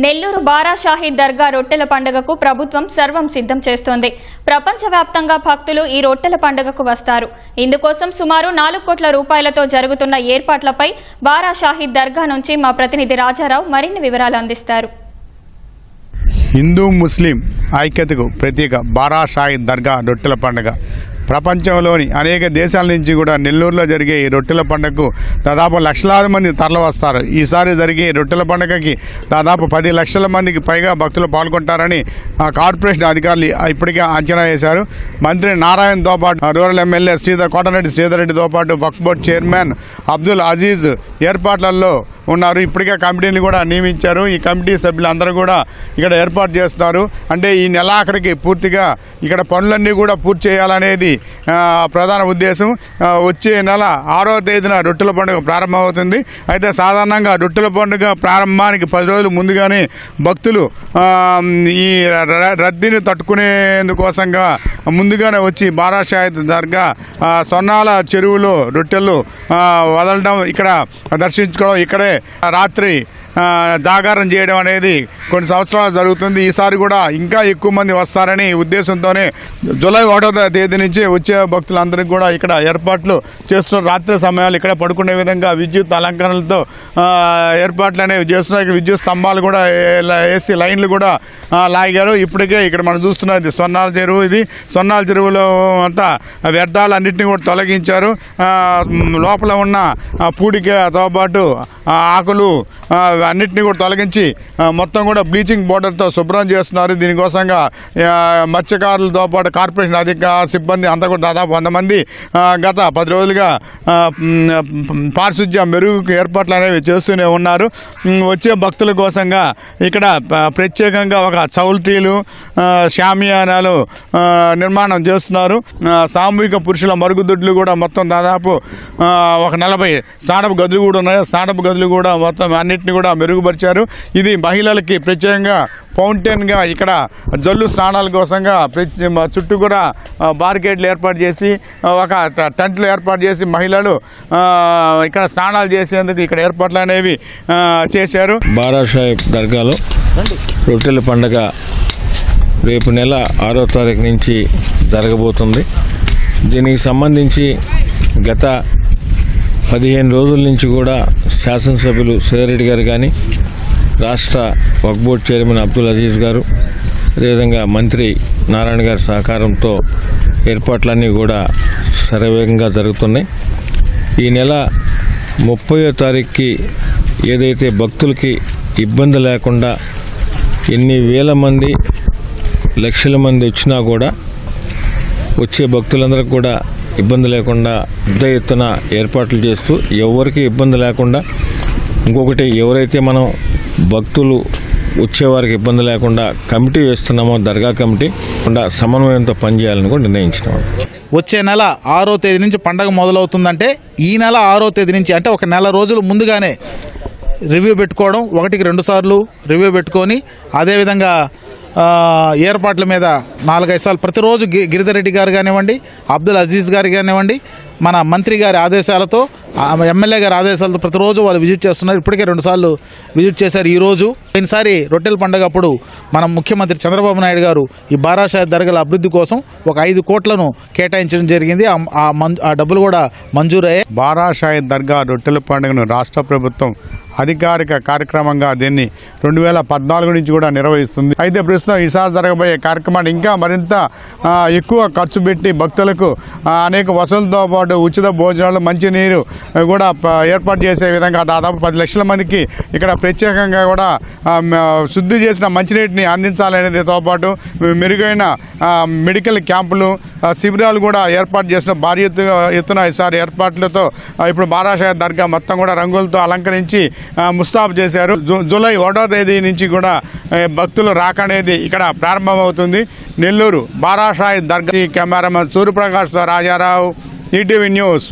నెల్లూరు బారాషాహీద్ దర్గా రొట్టెల పండుగకు ప్రభుత్వం సర్వం సిద్ధం చేస్తోంది. ప్రపంచవ్యాప్తంగా భక్తులు ఈ రొట్టెల పండుగకు వస్తారు. ఇందుకోసం సుమారు నాలుగు కోట్ల రూపాయలతో జరుగుతున్న ఏర్పాట్లపై బారాషాహీద్ దర్గా నుంచి మా ప్రతినిధి రాజారావు మరిన్ని వివరాలు అందిస్తారు. హిందూ ముస్లిం ఐక్యతకు ప్రత్యేక బారాషాహీద్ దర్గా రొట్టెల పండుగ. ప్రపంచంలోని అనేక దేశాల నుంచి కూడా నెల్లూరులో జరిగే ఈ రొట్టెల పండుగకు దాదాపు లక్షలాది మంది తరలివస్తారు ఈసారి జరిగే రొట్టెల పండుగకి దాదాపు పది లక్షల మందికి పైగా భక్తులు పాల్గొంటారని ఆ కార్పొరేషన్ అధికారులు ఇప్పటికే అంచనా వేశారు. మంత్రి నారాయణతో పాటు రూరల్ ఎమ్మెల్యే శ్రీధర్ కోటరెడ్డి శ్రీధర్రెడ్డితో పాటు వక్ఫ్ బోర్డ్ చైర్మన్ అబ్దుల్ అజీజ్ ఏర్పాట్లలో ఉన్నారు. ఇప్పటికే కమిటీని కూడా నియమించారు. ఈ కమిటీ సభ్యులందరూ కూడా ఇక్కడ ఏర్పాటు చేస్తున్నారు. అంటే ఈ నెలాఖరికి పూర్తిగా ఇక్కడ పనులన్నీ కూడా పూర్తి చేయాలనేది ప్రధాన ఉద్దేశం వచ్చే నెల ఆరో తేదీన రొట్టెల పండుగ ప్రారంభమవుతుంది. అయితే సాధారణంగా రొట్టెల పండుగ ప్రారంభానికి పది రోజులు ముందుగానే భక్తులు ఈ రద్దీని తట్టుకునేందుకోసంగా ముందుగానే వచ్చి బారాషాహిద్ దర్గా సొన్నాల చెరువులో రొట్టెలు వదలడం ఇక్కడ దర్శించుకోవడం ఇక్కడే రాత్రి జాగారం చేయడం అనేది కొన్ని సంవత్సరాలు జరుగుతుంది. ఈసారి కూడా ఇంకా ఎక్కువ మంది వస్తారని ఉద్దేశంతోనే జూలై ఒకటో తేదీ నుంచి వచ్చే భక్తులందరికీ కూడా ఇక్కడ ఏర్పాట్లు చేస్తున్నారు రాత్రి సమయాలు ఇక్కడ పడుకునే విధంగా విద్యుత్ అలంకరణలతో ఏర్పాట్లు అనేవి చేస్తున్నారు. ఇక్కడ విద్యుత్ స్తంభాలు కూడా వేసి లైన్లు కూడా లాగారు. ఇప్పటికే ఇక్కడ మనం చూస్తున్నది సొన్నాల చెరువు ఇది. సొన్నాల చెరువులో అంతా వ్యర్థాలు అన్నింటినీ కూడా తొలగించారు. లోపల ఉన్న పూడికతో పాటు ఆకులు అన్నిటినీ కూడా తొలగించి మొత్తం కూడా బ్లీచింగ్ పౌడర్తో శుభ్రం చేస్తున్నారు. దీనికోసంగా మత్స్యకారులతో పాటు కార్పొరేషన్ అధిక సిబ్బంది అంతా కూడా దాదాపు వంద మంది గత పది రోజులుగా పారిశుధ్య మెరుగు ఏర్పాట్లు అనేవి చేస్తూనే ఉన్నారు. వచ్చే భక్తుల కోసంగా ఇక్కడ ప్రత్యేకంగా ఒక చౌల్టీలు శామియానాలు షామియానాలు నిర్మాణం చేస్తున్నారు. సామూహిక పురుషుల మరుగుదొడ్లు కూడా మొత్తం దాదాపు ఒక నలభై స్నానపు గదులు కూడా ఉన్నాయి. స్నానపు గదులు కూడా మొత్తం అన్నింటినీ కూడా మెరుగుపరిచారు. ఇది మహిళలకి ప్రత్యేకంగా ఫౌంటైన్గా ఇక్కడ జల్లు స్నానాల కోసంగా ప్రతి మ- చుట్టూ కూడా బార్గేట్లు ఏర్పాటు చేసి ఒక టెంట్లు ఏర్పాటు చేసి మహిళలు ఇక్కడ స్నానాలు చేసేందుకు ఇక్కడ ఏర్పాట్లు అనేవి చేశారు. బారాషాహిబ్ దర్గాలో రొట్టెల పండగ రేపు నెల ఆరో తారీఖు నుంచి జరగబోతుంది. దీనికి సంబంధించి గత పదిహేను రోజుల నుంచి కూడా శాసనసభ్యులు సేరెడ్డి గారు కానీ రాష్ట్ర వక్ బోర్డ్ చైర్మన్ అబ్దుల్ అజీజ్ గారు అదేవిధంగా మంత్రి నారాయణ గారి సహకారంతో ఏర్పాట్లన్నీ కూడా శరవేగంగా జరుగుతున్నాయి. ఈ నెల ముప్పయో తారీఖుకి ఏదైతే భక్తులకి ఇబ్బంది లేకుండా ఎన్ని వేల మంది లక్షల మంది వచ్చినా కూడా వచ్చే భక్తులందరికీ కూడా ఇబ్బంది లేకుండా పెద్ద ఎత్తున ఏర్పాట్లు చేస్తూ ఎవరికి ఇబ్బంది లేకుండా ఇంకొకటి ఎవరైతే మనం భక్తులు వచ్చేవారికి ఇబ్బంది లేకుండా కమిటీ వేస్తున్నామో దర్గా కమిటీ కూడా సమన్వయంతో పనిచేయాలని కూడా నిర్ణయించినాం. వచ్చే నెల ఆరో తేదీ నుంచి పండగ మొదలవుతుందంటే ఈ నెల ఆరో తేదీ నుంచి అంటే ఒక నెల రోజులు ముందుగానే రివ్యూ పెట్టుకోవడం ఒకటికి రెండు సార్లు రివ్యూ పెట్టుకొని అదేవిధంగా ఏర్పాట్ల మీద నాలుగైదు సార్లు ప్రతిరోజు గి గిరిధర్ రెడ్డి గారు కానివ్వండి అబ్దుల్ అజీజ్ గారు కానివ్వండి మన మంత్రి గారి ఆదేశాలతో ఎమ్మెల్యే గారి ఆదేశాలతో ప్రతిరోజు వాళ్ళు విజిట్ చేస్తున్నారు. ఇప్పటికే రెండుసార్లు విజిట్ చేశారు ఈరోజు ఈసారి రొట్టెల పండుగ అప్పుడు మన ముఖ్యమంత్రి చంద్రబాబు నాయుడు గారు ఈ బారాషాయి దర్గాల అభివృద్ధి కోసం ఒక ఐదు కోట్లను కేటాయించడం జరిగింది. ఆ- ఆ మం- ఆ డబ్బులు కూడా మంజూరయ్యాయి. బారాషాయి దర్గా రొట్టెల పండుగను రాష్ట్ర ప్రభుత్వం అధికారిక కార్యక్రమంగా దీన్ని రెండు వేల పద్నాలుగు నుంచి కూడా నిర్వహిస్తుంది. అయితే ప్రస్తుతం ఈసారి జరగబోయే కార్యక్రమాన్ని ఇంకా మరింత ఎక్కువ ఖర్చు పెట్టి భక్తులకు అనేక వసతులతో పాటు ఉచిత భోజనాలు మంచినీరు కూడా ఏర్పాటు చేసే విధంగా దాదాపు పది లక్షల మందికి ఇక్కడ ప్రత్యేకంగా కూడా శుద్ధి చేసిన మంచినీటిని అందించాలనేదితో పాటు మెరుగైన మెడికల్ క్యాంపులు శిబిరాలు కూడా ఏర్పాటు చేసిన భారీ ఎత్తుగా ఎత్తున ఈసారి ఏర్పాట్లతో ఇప్పుడు బారాషాయ దర్గా మొత్తం కూడా రంగులతో అలంకరించి ముస్తాబు చేశారు. జూ- జూలై ఒకటో తేదీ నుంచి కూడా భక్తులు రాక అనేది ఇక్కడ ప్రారంభమవుతుంది. Nellore Barashahi Dargah cameraman Suryaprakash Rajarao. ETV news